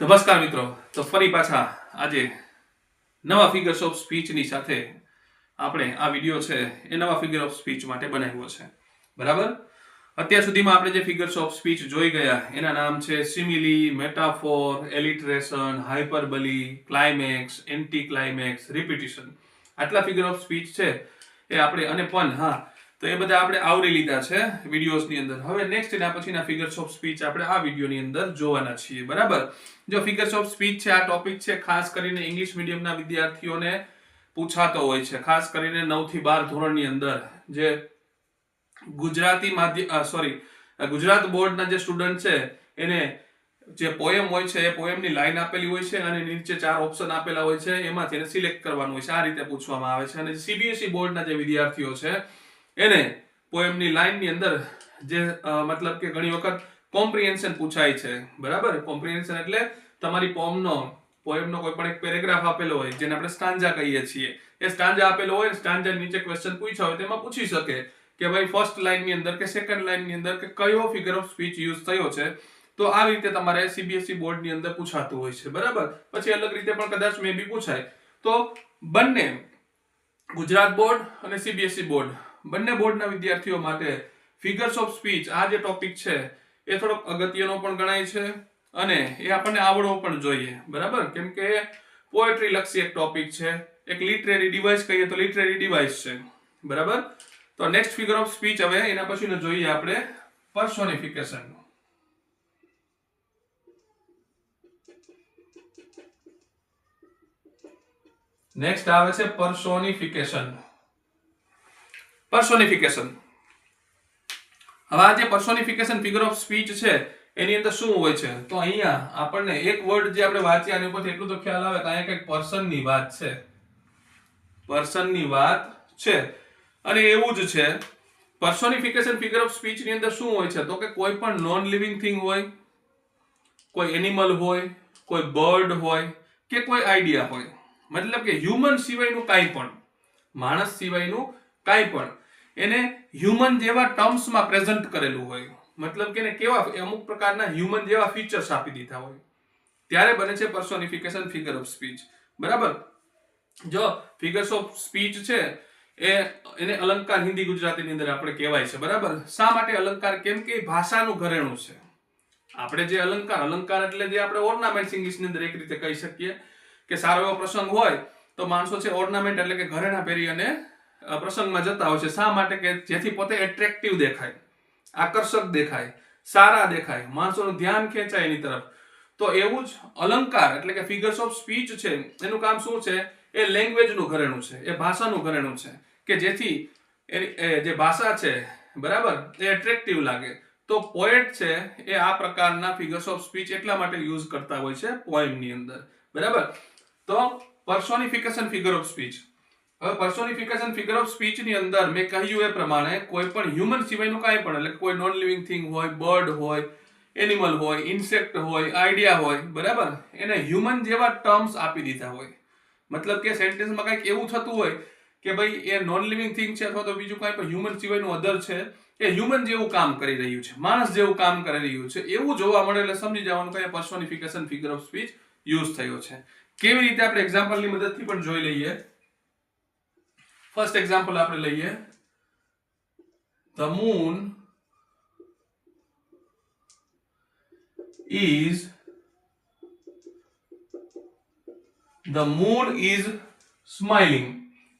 નમસ્કાર મિત્રો. તો ફરી પાછા આજે નવા ફિગર્સ ઓફ સ્પીચની સાથે આપણે આ વીડિયો છે એ નવા ફિગર ઓફ સ્પીચ માટે બનાવ્યો છે. બરાબર? અત્યાર સુધીમાં આપણે જે ફિગર્સ ઓફ સ્પીચ જોઈ ગયા, એના નામ છે simile metaphor alliteration hyperbole climax anti climax repetition આટલા ફિગર ઓફ સ્પીચ છે એ આપણે અને પણ, હા તો એ બધા આપણે આવરી લીધા છે વિડીયોઝની અંદર. હવે નેક્સ્ટ એના પછીના ફિગર્સ ઓફ સ્પીચ આપણે આ વિડીયોની અંદર જોવાના છીએ. બરાબર? જો ફિગર્સ ઓફ સ્પીચ છે, આ ટોપિક છે, ખાસ કરીને ઇંગ્લિશ મીડિયમના વિદ્યાર્થીઓને પૂછાતો હોય છે. ખાસ કરીને નવથી બાર ધોરણની અંદર જે ગુજરાતી માધ્યમ સોરી ગુજરાત બોર્ડના જે સ્ટુડન્ટ છે, એને જે પોએમ હોય છે, એ પોએમની લાઈન આપેલી હોય છે અને નીચે ચાર ઓપ્શન આપેલા હોય છે. એમાંથી એને સિલેક્ટ કરવાનું હોય છે. આ રીતે પૂછવામાં આવે છે. અને સીબીએસઈ બોર્ડના જે વિદ્યાર્થીઓ છે એને પોએમની લાઈનની અંદર જે મતલબ કે ઘણી વખત કોમ્પ્રિહેન્શન પૂછાય છે. બરાબર? કોમ્પ્રિહેન્શન એટલે તમારી પોમનો પોએમનો કોઈ પણ એક પેરેગ્રાફ આપેલો હોય, જેને આપણે સ્ટાન્જા કહીએ છીએ. એ સ્ટાન્જા આપેલો હોય સ્ટાન્જા નીચે ક્વેશ્ચન પૂછ્યા હોય, તેમાં પૂછી શકે કે ભાઈ ફર્સ્ટ લાઈનની અંદર કે સેકન્ડ લાઈનની અંદર કે કયો ફિગર ઓફ સ્પીચ યુઝ થયો છે? તો આ રીતે તમારે સીબીએસઈ બોર્ડની અંદર પૂછાતું હોય છે. બરાબર? પછી અલગ રીતે પણ કદાચ મે બી પૂછાય. તો બંને ગુજરાત બોર્ડ અને સીબીએસઈ બોર્ડ બંને બોર્ડના વિદ્યાર્થીઓ માટે ફિગર્સ ઓફ સ્પીચ આ જે ટોપિક છે, એ થોડોક અગત્યનો પણ ગણાય છે અને એ આપણને આવડવો પણ જોઈએ. બરાબર? કેમ કે પોએટ્રી લક્ષી એક ટોપિક છે, એક લિટરેરી ડિવાઇસ કહીએ તો લિટરેરી ડિવાઇસ છે. બરાબર? તો નેક્સ્ટ ફિગર ઓફ સ્પીચ હવે એના પછી જોઈએ આપણે પર્સોનિફિકેશન નેક્સ્ટ આવે છે પર્સોનિફિકેશન પર્સોનિફિકેશન હવે આ જે પર્સોનિફિકેશન ફિગર ઓફ સ્પીચ છે, એની અંદર શું હોય છે? તો અહીંયા આપણને એક વર્ડ જે આપણે વાંચ્યા એની ઉપરથી એટલું તો ખ્યાલ આવે કે અહીંયા કંઈક પર્સનની વાત છે. પર્સનની વાત છે. અને એવું જ છે પર્સોનિફિકેશન ફિગર ઓફ સ્પીચની અંદર શું હોય છે? તો કે કોઈ પણ નોન લિવિંગ થિંગ હોય, કોઈ એનિમલ હોય, કોઈ બર્ડ હોય, કે કોઈ આઈડિયા હોય. મતલબ કે હ્યુમન સિવાયનું કાંઈ પણ, માણસ સિવાયનું કાંઈ પણ. એને હ્યુમન જેવા ટર્મ્સમાં પ્રેઝન્ટ કરેલું હોય. મતલબ કે કેવા, અમુક પ્રકારના હ્યુમન જેવા ફીચર્સ આપી દીધા હોય. ત્યારે બને છે પર્સોનિફિકેશન ફિગર ઓફ સ્પીચ બરાબર? જો ફિગર્સ ઓફ સ્પીચ છે, એ એને અલંકાર હિન્દી ગુજરાતીની અંદર આપણે કહેવાય છે. બરાબર? શા માટે અલંકાર? કેમ કે ભાષાનું ઘરેણું છે. આપણે જે અલંકાર અલંકાર એટલે જે આપણે ઓર્નામેન્ટ્સ ઇંગ્લિશની અંદર એક રીતે કહી શકીએ કે સારો એવો પ્રસંગ હોય, તો માણસો છે ઓર્નામેન્ટ એટલે કે ઘરેણા પહેરી અને પ્રસંગમાં જતા હોય છે. શા માટે? કે જેથી પોતે એટ્રેક્ટિવ દેખાય, આકર્ષક દેખાય, સારા દેખાય, માણસોનું ધ્યાન ખેંચાય એની તરફ. તો એવું જ અલંકાર એટલે કે ફિગર્સ ઓફ સ્પીચ છે, એનું કામ શું છે? એ લેંગ્વેજનું ઘરેણું છે, એ ભાષાનું ઘરેણું છે. કે જેથી એ જે ભાષા છે, બરાબર, એ એટ્રેક્ટિવ લાગે. તો પોએટ છે, એ આ પ્રકારના ફિગર્સ ઓફ સ્પીચ એટલા માટે યુઝ કરતા હોય છે પોએમની અંદર. બરાબર? તો પર્સોનિફિકેશન ફિગર ઓફ સ્પીચ હવે પર્સોનિફિકેશન ફિગર ઓફ સ્પીચની અંદર મેં કહ્યું એ પ્રમાણે કોઈ પણ હ્યુમન સિવાયનું કાંઈ પણ, એટલે કોઈ નોન લિવિંગ થિંગ હોય બર્ડ હોય એનિમલ હોય ઇન્સેક્ટ હોય આઈડિયા હોય, બરાબર? એને હ્યુમન જેવા ટર્મ્સ આપી દીધા હોય. મતલબ કે સેન્ટેન્સમાં કંઈક એવું થતું હોય કે ભાઈ એ નોન લિવિંગ થિંગ છે અથવા તો બીજું કાંઈ પણ હ્યુમન સિવાયનું અધર છે, એ હ્યુમન જેવું કામ કરી રહ્યું છે, માણસ જેવું કામ કરી રહ્યું છે, એવું જોવા મળે એટલે સમજી જવાનું કે personification figure of speech use થયો છે. કેવી રીતે આપણે એક્ઝામ્પલની મદદથી પણ જોઈ લઈએ. ફર્સ્ટ એક્ઝામ્પલ આપણે લઈએ. The moon is the moon is smiling.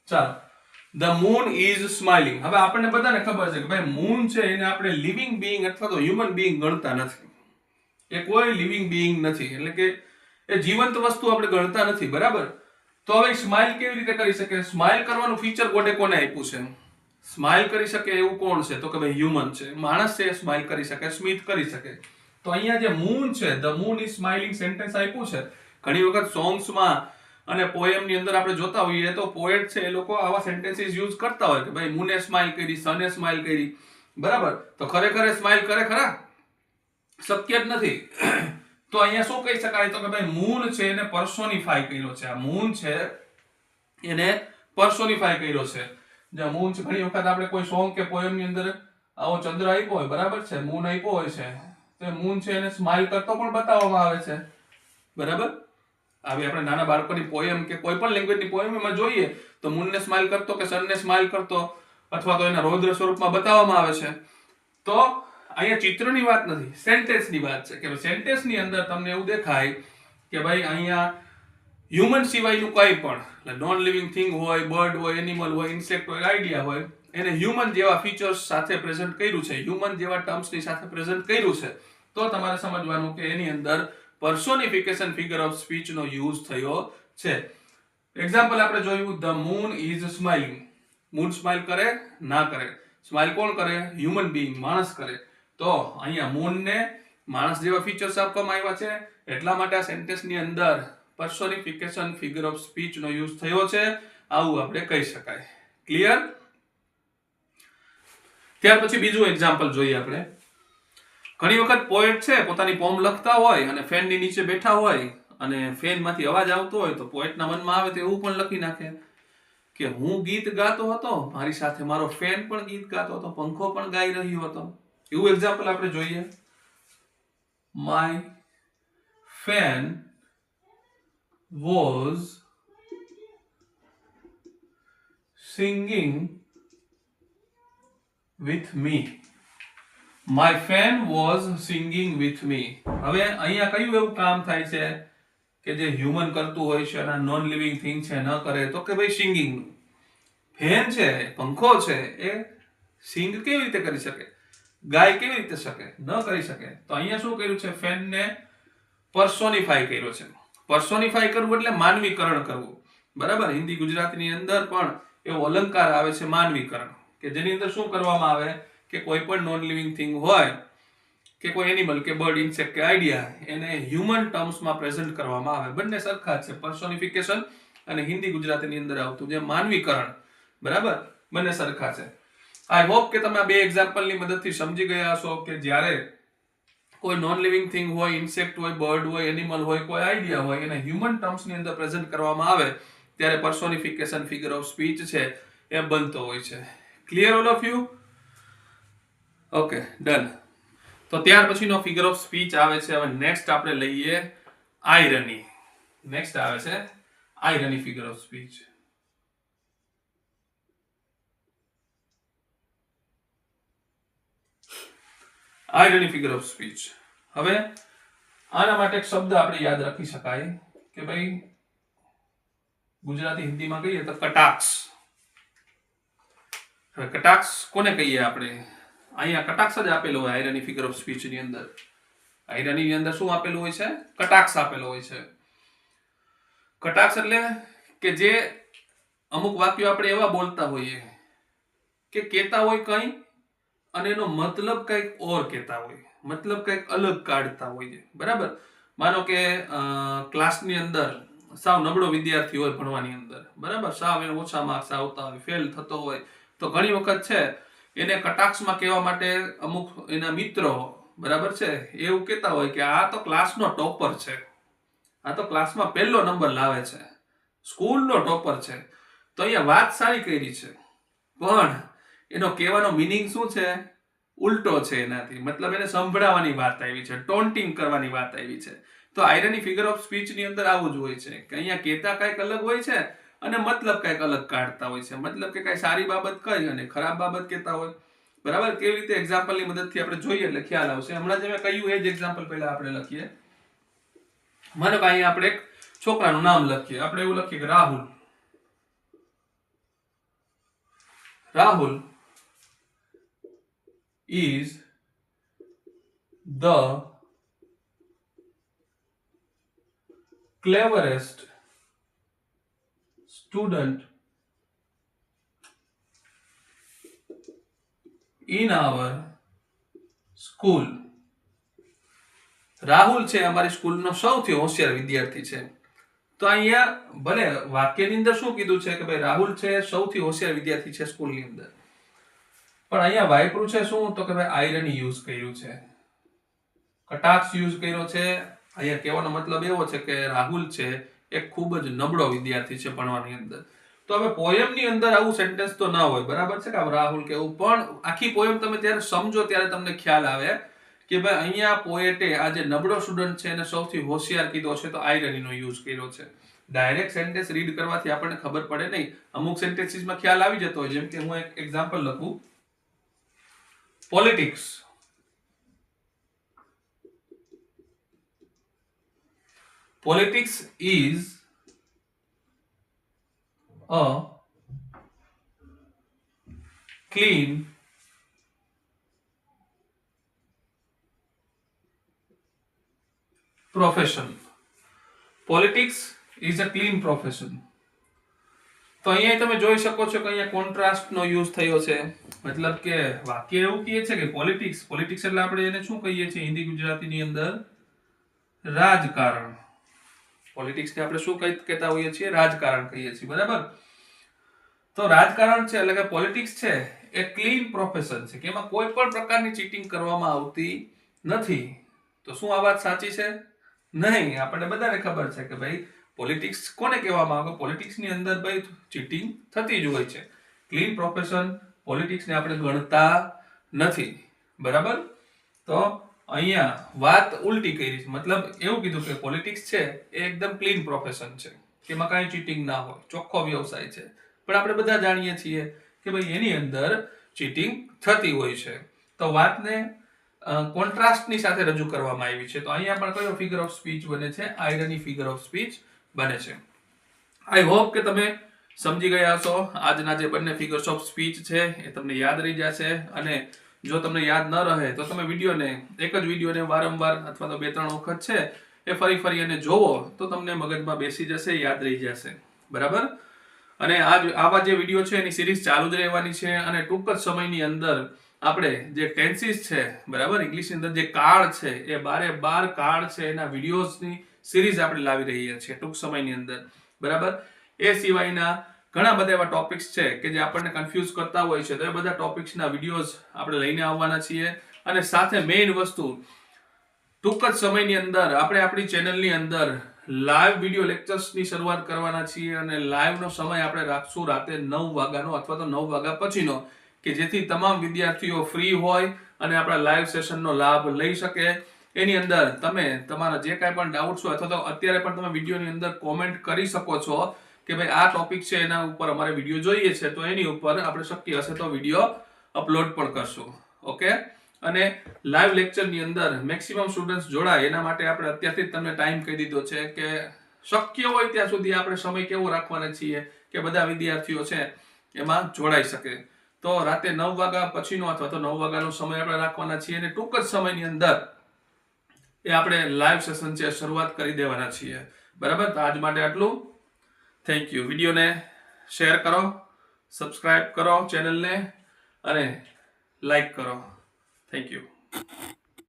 ચાલો. ધ મૂન ઇઝ સ્માઇલિંગ હવે આપણને બધાને ખબર છે કે ભાઈ મૂન છે એને આપણે લિવિંગ બીઈંગ અથવા તો હ્યુમન બીઈંગ ગણતા નથી. એ કોઈ લિવિંગ બીઈંગ નથી. એટલે કે એ જીવંત વસ્તુ આપણે ગણતા નથી. બરાબર? તો હવે સ્માઇલ કેવી રીતે કરી શકે? સ્માઇલ કરવાનું ફીચર ગોટે કોને આપ્યું છે? સ્માઇલ કરી શકે એવું કોણ છે? તો કે ભાઈ હ્યુમન છે. માણસ છે સ્માઇલ કરી શકે સ્મિત કરી શકે. તો અહીંયા જે મૂન છે the moon is smiling sentence આપ્યું છે. ઘણી વખત સોંગ્સમાં અને પોએમની અંદર આપણે જોતા હોઈએ તો પોએટ છે એ લોકો આવા સેન્ટેન્સીસ યુઝ કરતા હોય કે ભાઈ મૂને સ્માઇલ કરી સને સ્માઇલ કરી. બરાબર? તો ખરેખર સ્માઇલ કરે ખરા? શક્ય જ નથી. તો અહીંયા શું કહી શકાય? તો કે ભાઈ, મૂન છે એને પર્સોનિફાય કર્યો છે. આ મૂન છે એને પર્સોનિફાય કર્યો છે. જે મૂન છે, ઘણી વખત આપણે કોઈ સોંગ કે પોએમની અંદર આવો ચંદ્ર આપ્યો હોય, બરાબર છે? મૂન આપ્યો હોય છે. તો મૂન છે એને સ્માઇલ કરતો પણ બતાવવામાં આવે છે. બરાબર? આવી આપણે નાના બાળકોની પોયમ કે કોઈ પણ લેંગ્વેજની પોયમ એમાં જોઈએ, તો મૂનને સ્માઇલ કરતો કે સનને સ્માઇલ કરતો, અથવા તો એના રૌદ્ર સ્વરૂપમાં બતાવવામાં આવે છે. તો અહીંયા ચિત્રની વાત નથી સેન્ટેન્સની વાત છે. કે સેન્ટેન્સની અંદર તમને એવું દેખાય કે ભાઈ અહીંયા હ્યુમન સિવાયનું કંઈ પણ નોન લિવિંગ થિંગ હોય બર્ડ હોય એનિમલ હોય ઇન્સેક્ટ હોય આઈડિયા હોય, એને હ્યુમન જેવા ફીચર્સ સાથે પ્રેઝન્ટ કર્યું છે હ્યુમન જેવા ટર્મ્સની સાથે પ્રેઝન્ટ કર્યું છે, તો તમારે સમજવાનું કે એની અંદર પર્સોનિફિકેશન ફિગર ઓફ સ્પીચનો યુઝ થયો છે. એક્ઝામ્પલ આપણે જોયું the moon is smiling moon smile કરે, ના કરે. સ્માઇલ કોણ કરે? હ્યુમન બિંગ માણસ કરે. તો અહીંયા મૂનને માણસ જેવા ફીચર્સ આપવામાં આવ્યા છે. એટલા માટે આ સેન્ટેન્સની અંદર પર્સોનિફિકેશન ફિગર ઓફ સ્પીચનો યુઝ થયો છે. આવું આપણે કહી શકાય. ક્લિયર ત્યાર પછી બીજું એક્ઝામ્પલ જોઈએ આપણે. ઘણી વખત પોએટ છે, પોતાની પોમ લખતા હોય અને ફેનની નીચે બેઠા હોય અને ફેનમાંથી અવાજ આવતો હોય તો પોએટના મનમાં આવે તો એવું પણ લખી નાખે કે હું ગીત ગાતો હતો, મારી સાથે મારો ફેન પણ ગીત ગાતો હતો, પંખો પણ ગાઈ રહ્યો હતો. એવું એક્ઝામ્પલ આપણે જોઈએ. My fan was singing with me. My fan was singing with me. હવે અહીંયા કયું એવું કામ થાય છે કે જે હ્યુમન કરતું હોય છે અને નોન લિવિંગ થિંગ છે, ન કરે, તો કે ભાઈ સિંગિંગ ફેન છે, પંખો છે, એ સિંગ કેવી રીતે કરી શકે? ગાય કેવી રીતે શકે? ન કરી શકે. તો અહીંયા શું કર્યું છે? ફેનને પર્સોનિફાઈ કર્યો છે. પર્સોનિફાઈ કરવું એટલે માનવીકરણ કરવું. બરાબર? હિન્દી ગુજરાતીની અંદર પણ એવો અલંકાર આવે છે માનવીકરણ. કે જેની અંદર શું કરવામાં આવે? કે કોઈ પણ નોન લિવિંગ થિંગ હોય, કે કોઈ એનિમલ કે બર્ડ ઇન્સેક્ટ કે આઈડિયા એને હ્યુમન ટર્મ્સમાં પ્રેઝન્ટ કરવામાં આવે. બંને સરખા છે. પર્સોનિફિકેશન અને હિન્દી ગુજરાતીની અંદર આવતું જે માનવીકરણ. બરાબર? બંને સરખા છે. આઈ હોપ કે તમે બે એક્ઝામ્પલની મદદથી સમજી ગયા હશો કે જ્યારે કોઈ નોન લિવિંગ થિંગ હોય ઇન્સેક્ટ હોય બર્ડ હોય એનિમલ હોય, કોઈ આઈડિયા હોય, એને હ્યુમન ટર્મ્સની અંદર પ્રેઝન્ટ કરવામાં આવે, ત્યારે પર્સોનિફિકેશન ફિગર ઓફ સ્પીચ છે, એ બનતો હોય છે. Clear all of you okay done તો ત્યાર પછીનો ફિગર ઓફ સ્પીચ આવે છે, હવે નેક્સ્ટ આપણે લઈએ આયરની નેક્સ્ટ આવે છે irony figure of speech irony figure of speech હવે આના માટે એક શબ્દ આપણે યાદ રાખી શકાય કે ભાઈ ગુજરાતી હિન્દીમાં કહીએ તો કટાક્ષ. હવે કટાક્ષ કોને કહીએ આપણે? અહીંયા કટાક્ષ જ આપેલો હોય આયરની ફિગર ઓફ સ્પીચની અંદર. આયરની અંદર શું આપેલું હોય છે? કટાક્ષ આપેલો હોય છે. કટાક્ષ એટલે કે જે અમુક વાક્યો આપણે એવા બોલતા હોઈએ કે કહેતા હોય કંઈ અને એનો મતલબ કંઈક ઓર કહેતા હોય. મતલબ કંઈક અલગ કાઢતા હોઈએ બરાબર? માનો કે ક્લાસની અંદર સાવ નબળો વિદ્યાર્થી હોય ભણવાની અંદર. બરાબર? સાવ એને ઓછા માર્ક્સ આવતા હોય ફેલ થતો હોય, તો ઘણી વખત છે, એને કટાક્ષમાં કહેવા માટે અમુક એના મિત્રો, બરાબર છે, એવું કહેતા હોય કે આ તો ક્લાસનો ટોપર છે. આ તો ક્લાસમાં પહેલો નંબર લાવે છે. સ્કૂલનો ટોપર છે. તો અહીંયા વાત સારી કરી છે. પણ એનો કહેવાનો મિનિંગ શું છે? ઉલટો છે એનાથી. મતલબ એને સંભળાવવાની વાત આવી છે ટોન્ટિંગ કરવાની વાત આવી છે. તો આયરની ફિગર ઓફ સ્પીચની અંદર આવું જ હોય છે કે અહીંયા કહેતા કંઈક અલગ હોય છે અને મતલબ કંઈક અલગ કાઢતા હોય છે. મતલબ કે કાંઈ સારી બાબત કઈ અને ખરાબ બાબત કહેતા હોય. બરાબર? કેવી રીતે એક્ઝામ્પલની મદદથી આપણે જોઈએ એટલે ખ્યાલ આવશે. હમણાં જે મેં કહ્યું એ જ એક્ઝામ્પલ પહેલા આપણે લખીએ. માનો કે અહીંયા આપણે એક છોકરાનું નામ લખીએ. આપણે એવું લખીએ કે Rahul. Rahul. Is the cleverest student in our school. Rahul છે અમારી સ્કૂલનો સૌથી હોશિયાર વિદ્યાર્થી છે. તો અહીંયા ભલે વાક્યની અંદર શું કીધું છે કે ભાઈ રાહુલ છે સૌથી હોશિયાર વિદ્યાર્થી છે સ્કૂલની અંદર. પણ અહીંયા વાઇપરું છે શું? તો કે ભાઈ આયરન યુઝ કર્યું છે. કટાક્ષ યુઝ કર્યો છે. અહીંયા કહેવાનો મતલબ એવો છે કે રાહુલ છે, એ ખૂબ જ નબળો વિદ્યાર્થી છે ભણવાની અંદર. તો હવે પોયમની અંદર આવું સેન્ટેન્સ તો ના હોય, બરાબર છે કે રાહુલ કેવું પણ આખી પોયમ તમે ત્યારે સમજો ત્યારે તમને ખ્યાલ આવે કે ભાઈ અહીંયા પોએટે આ જે નબળો સ્ટુડન્ટ છે એને સૌથી હોશિયાર કીધો છે તો આયરનીનો યુઝ કર્યો છે. ડાયરેક્ટ સેન્ટેન્સ રીડ કરવાથી આપણને ખબર પડે નહીં. અમુક સેન્ટેન્સીસમાં ખ્યાલ આવી જતો હોય. જેમ કે હું એક એક્ઝામ્પલ લખું. politics. Politics is a clean profession. Politics is a clean profession. તો અહીંયા તમે જોઈ શકો છો કે અહીંયા કોન્ટ્રાસ્ટ નો યુઝ થયો છે. મતલબ કે વાક્ય એવું કહે છે કે પોલિટિક્સ પોલિટિક્સ એટલે આપણે એને શું કહીએ છીએ? હિન્દી ગુજરાતીની અંદર રાજકારણ. પોલિટિક્સને આપણે શું કહી કહેતા હોઈએ છીએ? રાજકારણ કહીએ છીએ. બરાબર? તો રાજકારણ છે એટલે કે પોલિટિક્સ છે એ ક્લીન પ્રોફેશન છે, કે એમાં કોઈ પણ પ્રકારની ચીટિંગ કરવામાં આવતી નથી. તો શું આ વાત સાચી છે? નહીં. આપણને બધાને ખબર છે કે ભાઈ પોલિટિક્સ કોને કહેવામાં આવે પોલિટિક્સની અંદર ભાઈ ચીટિંગ થતી જ હોય છે. ક્લીન પ્રોફેશન પોલિટિક્સને આપણે ગણતા નથી. બરાબર? તો અહીંયા વાત ઉલટી કરી મતલબ એવું કીધું કે પોલિટિક્સ છે એ એકદમ ક્લીન પ્રોફેશન છે. એમાં કાંઈ ચીટિંગ ના હોય. ચોખ્ખો વ્યવસાય છે. પણ આપણે બધા જાણીએ છીએ કે ભાઈ એની અંદર ચીટિંગ થતી હોય છે. તો વાતને કોન્ટ્રાસ્ટની સાથે રજૂ કરવામાં આવી છે. તો અહીંયા પણ કયો ફિગર ઓફ સ્પીચ બને છે? આયરની ફિગર ઓફ સ્પીચ બને છે. આઈ હોપ કે તમે સમજી ગયા છો આજના જે બંને ફિગર્સ ઓફ સ્પીચ છે, એ તમને યાદ રહી જશે અને જો તમને યાદ ન રહે, તો તમે વિડીયોને, એક જ વિડીયોને વારંવાર અથવા તો બે ત્રણ વખત છે, એ ફરી ફરી અને જોવો, તો તમને મગજમાં બેસી જશે, યાદ રહી જશે. બરાબર? અને આજ, આવા જે વીડિયો છે, એની સિરીઝ ચાલુ જ રહેવાની છે અને ટૂંક જ સમયની અંદર આપણે જે ટેન્સીસ છે, બરાબર? ઇંગ્લિશની અંદર જે કાળ છે, એ બારે બાર કાળ છે, એના વિડીયોઝની સિરીઝ આપણે લાવી રહ્યા છીએ ટૂંક સમયની અંદર, બરાબર? એ સિવાયના ઘણા બધા એવા ટોપિક્સ છે કે જે આપણને કન્ફ્યુઝ કરતા હોય છે, તો એ બધા ટોપિક્સના વિડીયોઝ આપણે લઈને આવવાના છીએ. અને સાથે મેઇન વસ્તુ, ટૂંક જ સમયની અંદર આપણે આપણી ચેનલની અંદર લાઈવ વીડિયો લેક્ચર્સની શરૂઆત કરવાના છીએ અને લાઈવનો સમય આપણે રાખશું રાતે નવ વાગ્યાનો અથવા તો નવ વાગ્યા પછીનો. કે જેથી તમામ વિદ્યાર્થીઓ ફ્રી હોય અને આપણા લાઈવ સેશનનો લાભ લઈ શકે. એની અંદર તમે તમારા જે કાંઈ પણ ડાઉટ્સ હોય અથવા તો અત્યારે પણ તમે વિડીયોની અંદર કોમેન્ટ કરી શકો છો કે ભાઈ આ ટોપિક છે, એના ઉપર અમારે વીડિયો જોઈએ છે, તો એની ઉપર આપણે શક્ય હશે તો વીડિયો અપલોડ પણ કરશું. ઓકે અને લાઈવ લેક્ચરની અંદર મેક્સિમમ સ્ટુડન્ટ્સ જોડાય, એના માટે આપણે અત્યારથી જ તમને ટાઈમ કહી દીધો છે કે શક્ય હોય ત્યાં સુધી આપણે સમય કેવો રાખવાના છીએ કે બધા વિદ્યાર્થીઓ છે એમાં જોડાઈ શકે. તો રાતે નવ વાગ્યા પછીનો અથવા તો નવ વાગ્યાનો સમય આપણે રાખવાના છીએ અને ટૂંક જ સમયની અંદર એ આપણે લાઈવ સેશન છે શરૂઆત કરી દેવાના છીએ. બરાબર? તો આજ માટે આટલું. થેન્ક યુ વિડીયોને શેર કરો સબસ્ક્રાઈબ કરો ચેનલને અને લાઈક કરો. Thank you